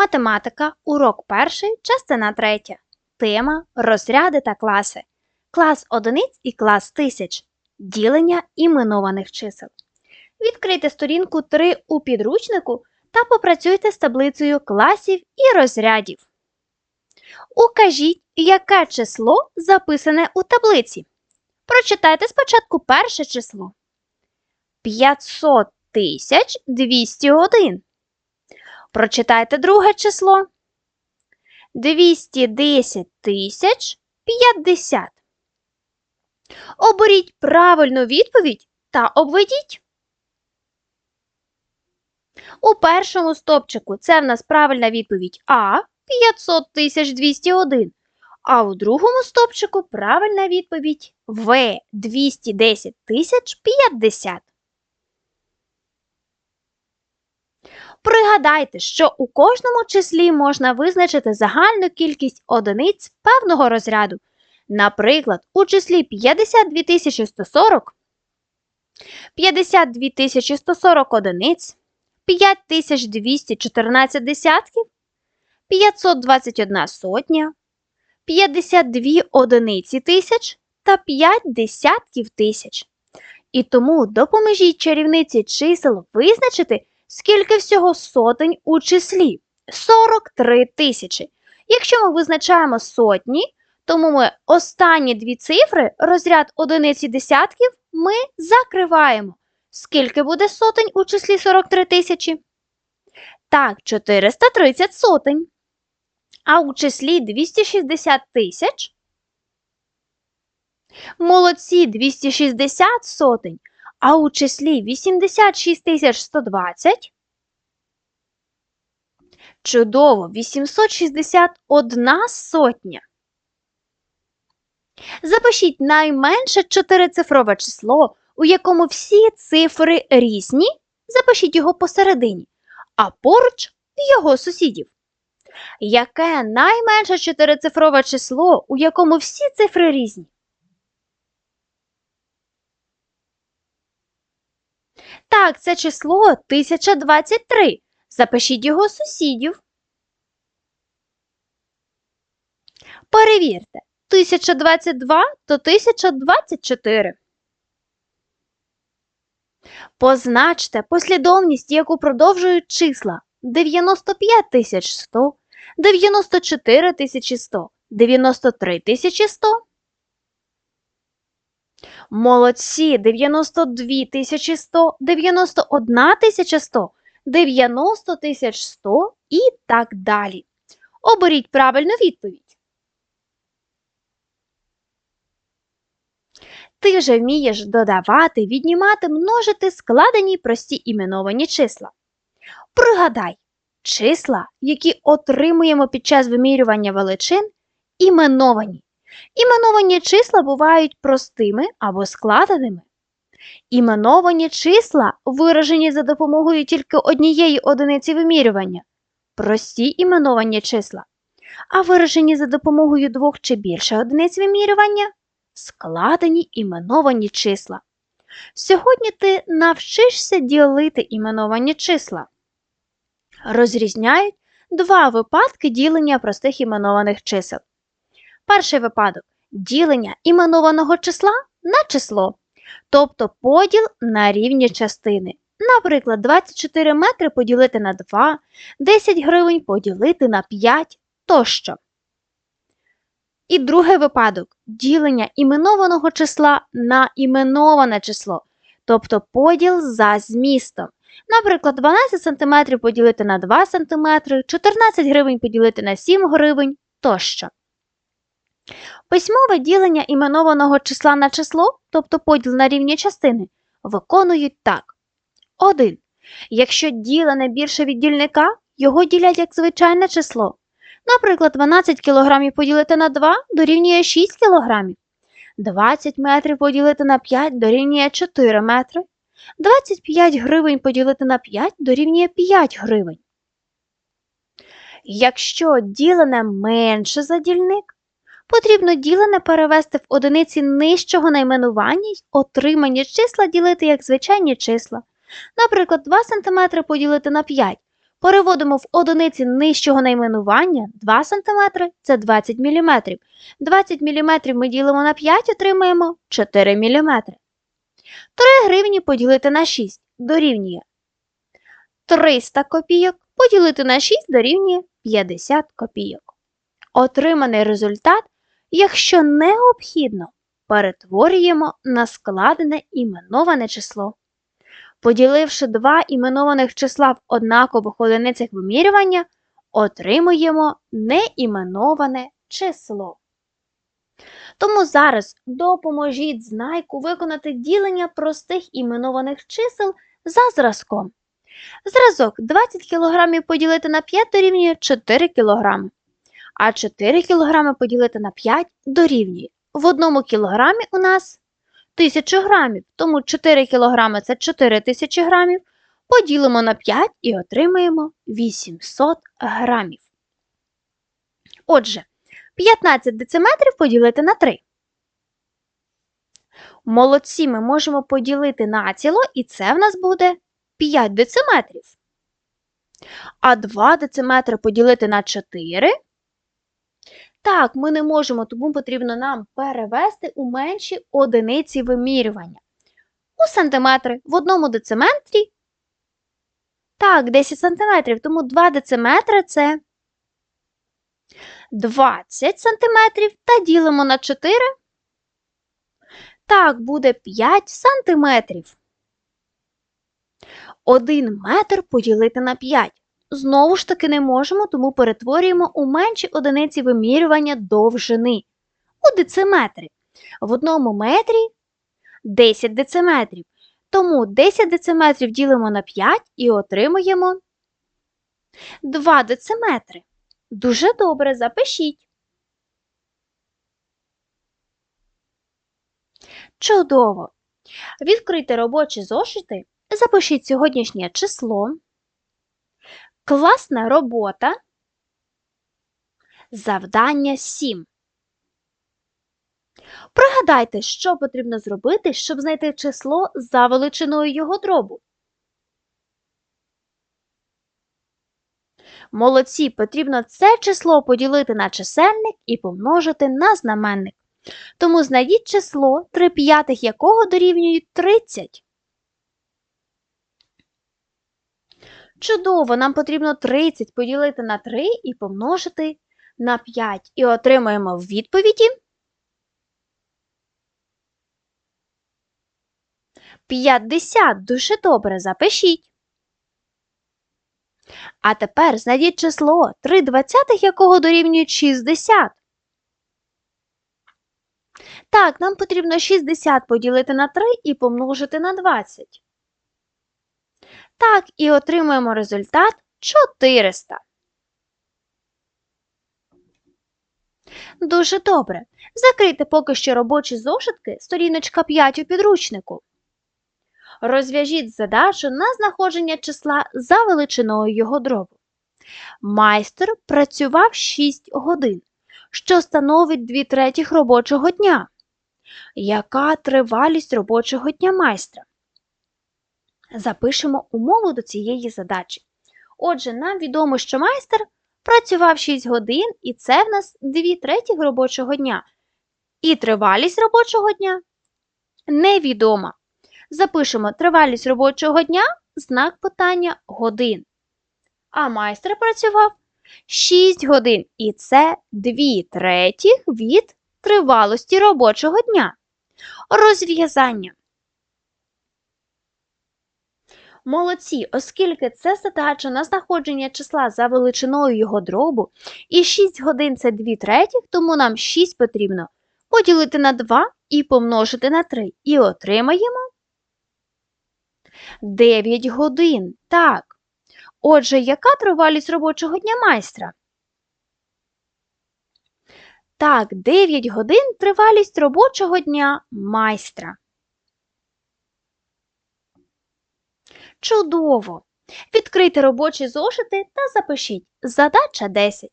Математика, урок перший, частина третя. Тема розряди та класи. Клас одиниць і клас тисяч. Ділення іменованих чисел. Відкрийте сторінку 3 у підручнику та попрацюйте з таблицею класів і розрядів. Укажіть, яке число записане у таблиці. Прочитайте спочатку перше число. 500 тисяч 201. Прочитайте друге число. 210 тисяч 50. Оберіть правильну відповідь та обведіть. У першому стопчику це в нас правильна відповідь А 500 тисяч 201. А у другому стопчику правильна відповідь В 210 тисяч 50. Пригадайте, що у кожному числі можна визначити загальну кількість одиниць певного розряду. Наприклад, у числі 52 140, 52 140 одиниць, 5214 десятків, 521 сотня, 52 одиниці тисяч та 5 десятків тисяч. І тому допоможіть чарівниці чисел визначити, скільки всього сотень у числі 43 тисячі. Якщо ми визначаємо сотні, тому ми останні дві цифри, розряд одиниць і десятків, ми закриваємо. Скільки буде сотень у числі 43 тисячі? Так, 430 сотень. А у числі 260 тисяч. Молодці 260 сотень. А у числі 86 120. Чудово 861 сотня. Запишіть найменше чотирицифрове число, у якому всі цифри різні. Запишіть його посередині, а поруч його сусідів. Яке найменше чотирицифрове число, у якому всі цифри різні? Так, це число 1023. Запишіть його сусідів. Перевірте. 1022 то 1024. Позначте послідовність, яку продовжують числа 95 100, 94 100, 93 100. Молодці 92 100, 91 100, 90 100 і так далі. Оберіть правильну відповідь. Ти вже вмієш додавати, віднімати, множити складені прості іменовані числа. Пригадай, числа, які отримуємо під час вимірювання величин, іменовані. Іменовані числа бувають простими або складеними. Іменовані числа виражені за допомогою тільки однієї одиниці вимірювання. Прості іменовані числа. А виражені за допомогою двох чи більше одиниць вимірювання складені іменовані числа. Сьогодні ти навчишся ділити іменовані числа. Розрізняють два випадки ділення простих іменованих чисел. Перший випадок ділення іменованого числа на число, тобто поділ на рівні частини. Наприклад, 24 метри поділити на 2, 10 гривень поділити на 5 тощо. І другий випадок ділення іменованого числа на іменоване число, тобто поділ за змістом. Наприклад, 12 см поділити на 2 см, 14 гривень поділити на 7 гривень тощо. Письмове ділення іменованого числа на число, тобто поділ на рівні частини, виконують так. 1. Якщо ділене більше від дільника, його ділять як звичайне число. Наприклад, 12 кг поділити на 2 дорівнює 6 кг. 20 метрів поділити на 5 дорівнює 4 метри. 25 гривень поділити на 5 дорівнює 5 гривень. Якщо ділене менше за дільник, потрібно ділене перевести в одиниці нижчого найменування й отримані числа ділити як звичайні числа. Наприклад, 2 см поділити на 5 Переводимо в одиниці нижчого найменування 2 см це 20 мм. 20 мм ми ділимо на 5, отримаємо 4 мм. 3 гривні поділити на 6 дорівнює 300 копійок поділити на 6 дорівнює 50 копійок. Отриманий результат, якщо необхідно, перетворюємо на складене іменоване число. Поділивши два іменованих числа в однакових одиницях вимірювання, отримуємо неіменоване число. Тому зараз допоможіть знайку виконати ділення простих іменованих чисел за зразком. Зразок 20 кг поділити на 5 дорівнює 4 кг, а 4 кг поділити на 5 дорівнює. В одному кілограмі у нас 1000 грамів, тому 4 кг це 4000 грамів. Поділимо на 5 і отримаємо 800 грамів. Отже, 15 дециметрів поділити на 3. Молодці ми можемо поділити націло, і це в нас буде 5 дециметрів. А 2 дециметри поділити на 4. Так, ми не можемо, тому потрібно нам перевести у менші одиниці вимірювання. У сантиметри в одному дециметрі. Так, 10 сантиметрів, тому 2 дециметри це 20 сантиметрів та ділимо на 4. Так, буде 5 сантиметрів. 1 метр поділити на 5. Знову ж таки не можемо, тому перетворюємо у менші одиниці вимірювання довжини. У дециметри. В одному метрі 10 дециметрів. Тому 10 дециметрів ділимо на 5 і отримуємо 2 дециметри. Дуже добре запишіть. Чудово! Відкрийте робочі зошити, запишіть сьогоднішнє число. Класна робота. Завдання 7. Пригадайте, що потрібно зробити, щоб знайти число за величиною його дробу. Молодці, потрібно це число поділити на чисельник і помножити на знаменник. Тому знайдіть число, 3 п'ятих якого дорівнюють 30. Чудово, нам потрібно 30 поділити на 3 і помножити на 5. І отримаємо в відповіді 50. Дуже добре запишіть. А тепер знайдіть число 3 двадцятих, якого дорівнюють 60. Так, нам потрібно 60 поділити на 3 і помножити на 20. Так, і отримуємо результат 400. Дуже добре. Закрийте поки що робочі зошитки, сторіночка 5 у підручнику. Розв'яжіть задачу на знаходження числа за величиною його дробу. Майстер працював 6 годин, що становить 2 третіх робочого дня. Яка тривалість робочого дня майстра? Запишемо умову до цієї задачі. Отже, нам відомо, що майстер працював 6 годин, і це в нас 2 третіх робочого дня. І тривалість робочого дня невідома. Запишемо тривалість робочого дня знак питання годин. А майстер працював 6 годин, і це 2 третіх від тривалості робочого дня. Розв'язання. Молодці, оскільки це задача на знаходження числа за величиною його дробу, і 6 годин це 2 третіх, тому нам 6 потрібно поділити на 2 і помножити на 3. І отримаємо 9 годин. Так. Отже, яка тривалість робочого дня майстра? Так, 9 годин тривалість робочого дня майстра. Чудово! Відкрийте робочі зошити та запишіть задача 10.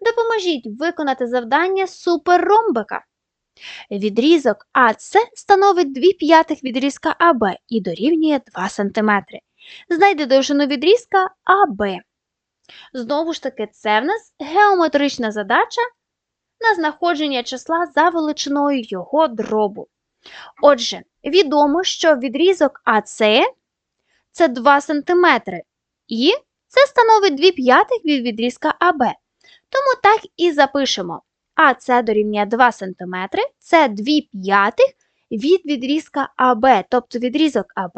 Допоможіть виконати завдання суперромбика. Відрізок АС становить 2 п'ятих відрізка АБ і дорівнює 2 см. Знайди довжину відрізка АБ. Знову ж таки, це в нас геометрична задача на знаходження числа за величиною його дробу. Отже, відомо, що відрізок АС це 2 см, і це становить 2 п'ятих від відрізка АБ. Тому так і запишемо. АС дорівнює 2 см, це 2 п'ятих від відрізка АБ, тобто відрізок АБ,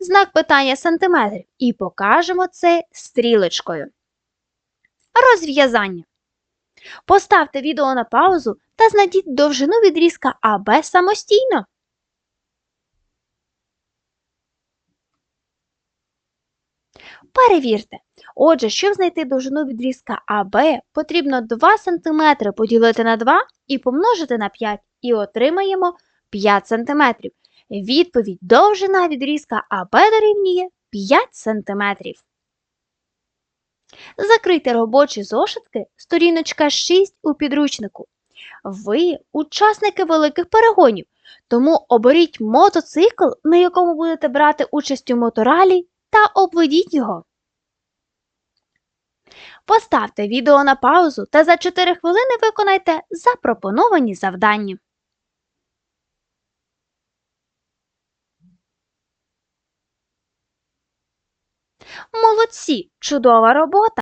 знак питання сантиметрів, і покажемо це стрілочкою. Розв'язання. Поставте відео на паузу та знайдіть довжину відрізка АБ самостійно. Перевірте. Отже, щоб знайти довжину відрізка АБ, потрібно 2 см поділити на 2 і помножити на 5, і отримаємо 5 см. Відповідь довжина відрізка АБ дорівнює 5 см. Закрийте робочі зошитки, сторіночка 6 у підручнику. Ви учасники великих перегонів, тому оберіть мотоцикл, на якому будете брати участь у моторалі, та обведіть його. Поставте відео на паузу та за 4 хвилини виконайте запропоновані завдання. Молодці! Чудова робота!